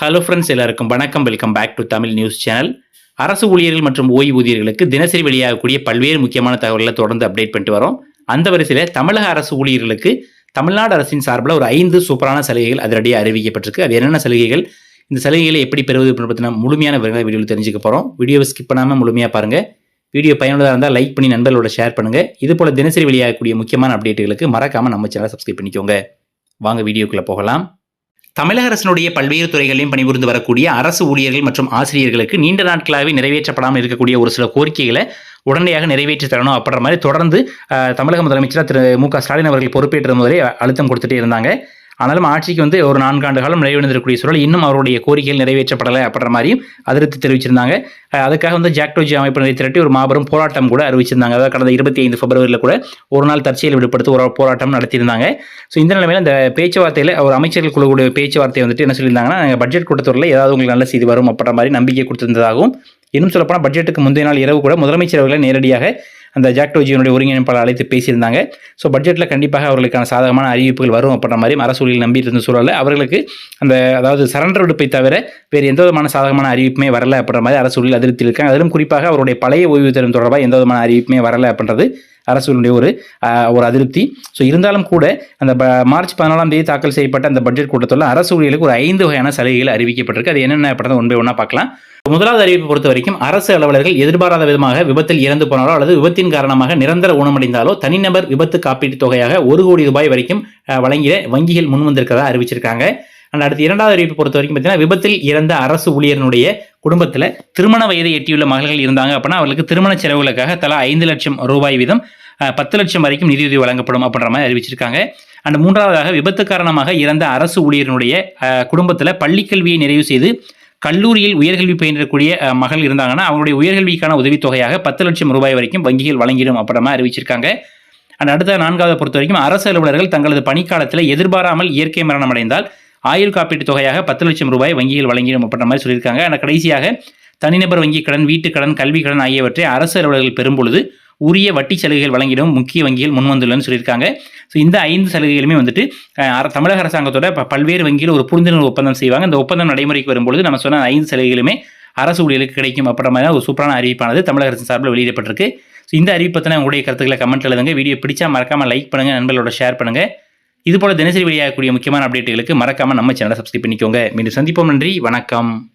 Hello friends எல்லாருக்கும் வணக்கம். Welcome back to Tamil news channel அரசு ஊழியர்கள் மற்றும் ஓய்வூதியர்களுக்கு தினசரி வெளியாகக்கூடிய பல்வேறு முக்கியமான தகவல்களை தொடர்ந்து அப்டேட் பண்ணிட்டு வரோம். அந்த வரிசையில் தமிழக அரசு ஊழியர்களுக்கு தமிழ்நாடு அரசின் சார்பில் ஒரு ஐந்து சூப்பரான சலுகைகள் அதிரடியாக அறிவிக்கப்பட்டிருக்கு. அது என்னென்ன சலுகைகள்? இந்த சலுகைகளை எப்படி பெறுவது அப்படின்னு பற்றின முழுமையான விவரங்களை வீடியோவில் தெரிஞ்சுக்க போகிறோம் வீடியோவை ஸ்கிப் பண்ணாமல் முழுமையாக பாருங்கள் வீடியோ பயனுள்ளதாக இருந்தால் லைக் பண்ணி நண்பர்களோட ஷேர் பண்ணுங்கள் இது போல் தினசரி வெளியாகக்கூடிய முக்கியமான அப்டேட்டுகளுக்கு மறக்காமல் நம்ம சேனலை சப்ஸ்கிரைப் பண்ணிக்கோங்க. வாங்க வீடியோக்குள்ளே போகலாம். தமிழக அரசினுடைய பல்வேறு துறைகளிலும் பணிபுரிந்து வரக்கூடிய அரசு ஊழியர்கள் மற்றும் ஆசிரியர்களுக்கு நீண்ட நாட்களாகவே நிறைவேற்றப்படாமல் இருக்கக்கூடிய ஒரு சில கோரிக்கைகளை உடனடியாக நிறைவேற்றி தரணும் அப்படின்ற மாதிரி தொடர்ந்து அஹ், தமிழக முதலமைச்சர் திரு மு க ஸ்டாலின் அவர்கள் பொறுப்பேற்ற முதலே அழுத்தம் கொடுத்துட்டே இருந்தாங்க. ஆனாலும் ஆட்சிக்கு வந்து ஒரு நான்காண்டு காலம் நிறைவடைந்திருக்கக்கூடிய சூழல் இன்னும் அவருடைய கோரிக்கைகள் நிறைவேற்றப்படலை அப்படின்ற மாதிரியும் அதிருப்தி தெரிவிச்சிருந்தாங்க. அதுக்காக வந்து ஜாக்டோஜி அமைப்பினரை திரட்டி ஒரு மாபெரும் போராட்டம் கூட அறிவிச்சிருந்தாங்க. அதாவது கடந்த இருபத்தி ஐந்து பிப்ரவரியில் கூட ஒரு நாள் தற்செயல் விடுபடுத்தி ஒரு போராட்டம் நடத்தியிருந்தாங்க. ஸோ இந்த நிலைமையில் இந்த பேச்சுவார்த்தையில் ஒரு அமைச்சர்கள் குழுவுடைய பேச்சுவார்த்தை வந்துட்டு என்ன சொல்லியிருந்தாங்கன்னா நாங்கள் பட்ஜெட் கூட்டத்தொடரில் ஏதாவது உங்களுக்கு நல்ல செய்தி வரும் அப்படின்ற மாதிரி நம்பிக்கை கொடுத்திருந்ததாகவும் இன்னும் சொல்லப்போனால் பட்ஜெட்டுக்கு முந்தைய நாள் இரவு கூட முதலமைச்சர் அவர்களை நேரடியாக அந்த ஜாக்டோஜியினுடைய ஒருங்கிணைப்பாளர் அழைத்து பேசியிருந்தாங்க. ஸோ பட்ஜெட்டில் கண்டிப்பாக அவர்களுக்கான சாதகமான அறிவிப்புகள் வரும் அப்படின்ற மாதிரி அரசு ஊழியர்கள் நம்பி இருந்த சூழலில் அவர்களுக்கு அந்த அதாவது சரண்டர் விடுப்பை தவிர வேறு எந்த விதமான சாதகமான அறிவிப்புமே வரல அப்படின்ற மாதிரி அரசு அதிருப்தி இருக்காங்க அதிலும் குறிப்பாக அவருடைய பழைய ஓய்வு தரும் தொடர்பாக எந்த விதமான அறிவிப்புமே வரல அப்படின்றது அரசுடைய ஒரு ஒரு அதிருப்தி. ஸோ இருந்தாலும் கூட அந்த ப- மார்ச் பதினாலாம் தேதி தாக்கல் செய்யப்பட்ட அந்த பட்ஜெட் கூட்டத்தில் அரசு ஊழியர்களுக்கு ஒரு ஐந்து வகையான சலுகைகள் அறிவிக்கப்பட்டிருக்கு. அது என்னென்ன அப்படின்றத ஒன்பே ஒன்றா பார்க்கலாம். முதலாவது அறிவிப்பு பொறுத்த வரைக்கும் அரசு அலுவலர்கள் எதிர்பாராத விதமாக விபத்தில் இறந்து போனாலோ அல்லது விபத்தின் காரணமாக நிரந்தர ஊனமடைந்தாலோ தனிநபர் விபத்து காப்பீட்டுத் தொகையாக ஒரு கோடி ரூபாய் வரைக்கும் வழங்கிய வங்கிகள் முன்வந்திருக்கிறதா அறிவிச்சிருக்காங்க. அண்ட் அடுத்து இரண்டாவது அறிவிப்பு பொறுத்த வரைக்கும் பார்த்தீங்கன்னா விபத்தில் இறந்த அரசு ஊழியர்களுடைய குடும்பத்தில் திருமண வயதை எட்டியுள்ள மகள்கள் இருந்தாங்க அப்படின்னா அவர்களுக்கு திருமண செலவுகளுக்காக தலா ஐந்து லட்சம் ரூபாய் வீதம் பத்து லட்சம் வரைக்கும் நிதியுதவி வழங்கப்படும் அப்படின்ற மாதிரி அறிவிச்சிருக்காங்க. அண்ட் மூன்றாவதாக விபத்து காரணமாக இறந்த அரசு ஊழியர்களுடைய குடும்பத்தில் பள்ளிக்கல்வியை நிறைவு செய்து கல்லூரியில் உயர்கல்வி பயின்றக்கூடிய மகள் இருந்தாங்கன்னா அவங்களுடைய உயர்கல்விக்கான உதவித்தொகையாக பத்து லட்சம் ரூபாய் வரைக்கும் வங்கிகள் வழங்கிடும் அப்படின்ற அறிவிச்சிருக்காங்க. அண்ட் அடுத்த நான்காவது பொறுத்த வரைக்கும் அரசு அலுவலர்கள் தங்களது பணிக்காலத்தில் எதிர்பாராமல் இயற்கை மரணம் அடைந்தால் ஆயுள் காப்பீட்டுத் தொகையாக பத்து லட்சம் ரூபாய் வங்கிகள் வழங்கிடும் அப்படின்ற மாதிரி சொல்லியிருக்காங்க. ஆனால் கடைசியாக தனிநபர் வங்கி கடன் வீட்டுக்கடன் கல்வி கடன் ஆகியவற்றை அரசு அலுவலர்கள் பெறும் பொழுது உரிய வட்டி சலுகைகள் வழங்கிடும் முக்கிய வங்கிகள் முன்வந்துள்ளன்னு சொல்லியிருக்காங்க. ஸோ இந்த ஐந்து சலுகைகளுமே வந்துட்டு அர- தமிழக அரசாங்கத்தோட ப- பல்வேறு வங்கிகள் ஒரு புரிந்துணர்வு ஒப்பந்தம் செய்வாங்க. இந்த ஒப்பந்தம் நடைமுறைக்கு வரும்பொழுது நம்ம சொன்ன ஐந்து சலுகைகளுமே அரசு ஊழியர்களுக்கு கிடைக்கும் அப்படின்ற மாதிரி ஒரு சூப்பரான அறிவிப்பானது தமிழக அரசு சார்பில் வெளியிடப்பட்டிருக்கு. ஸோ இந்த அறிவிப்பு பற்றின உங்களுடைய கருத்துக்களை கமெண்ட் எழுதுங்க. வீடியோ பிடிச்சா மறக்காமல் லைக் பண்ணுங்கள் நண்பர்களோட ஷேர் பண்ணுங்கள் இதுபோல் தினசரி வெளியாகக்கூடிய முக்கியமான அப்டேட்டுகளுக்கு மறக்காமல் நம்ம சேனலை சப்ஸ்கிரைப் பண்ணிக்கோங்க. மீண்டும் சந்திப்போம். நன்றி. வணக்கம்.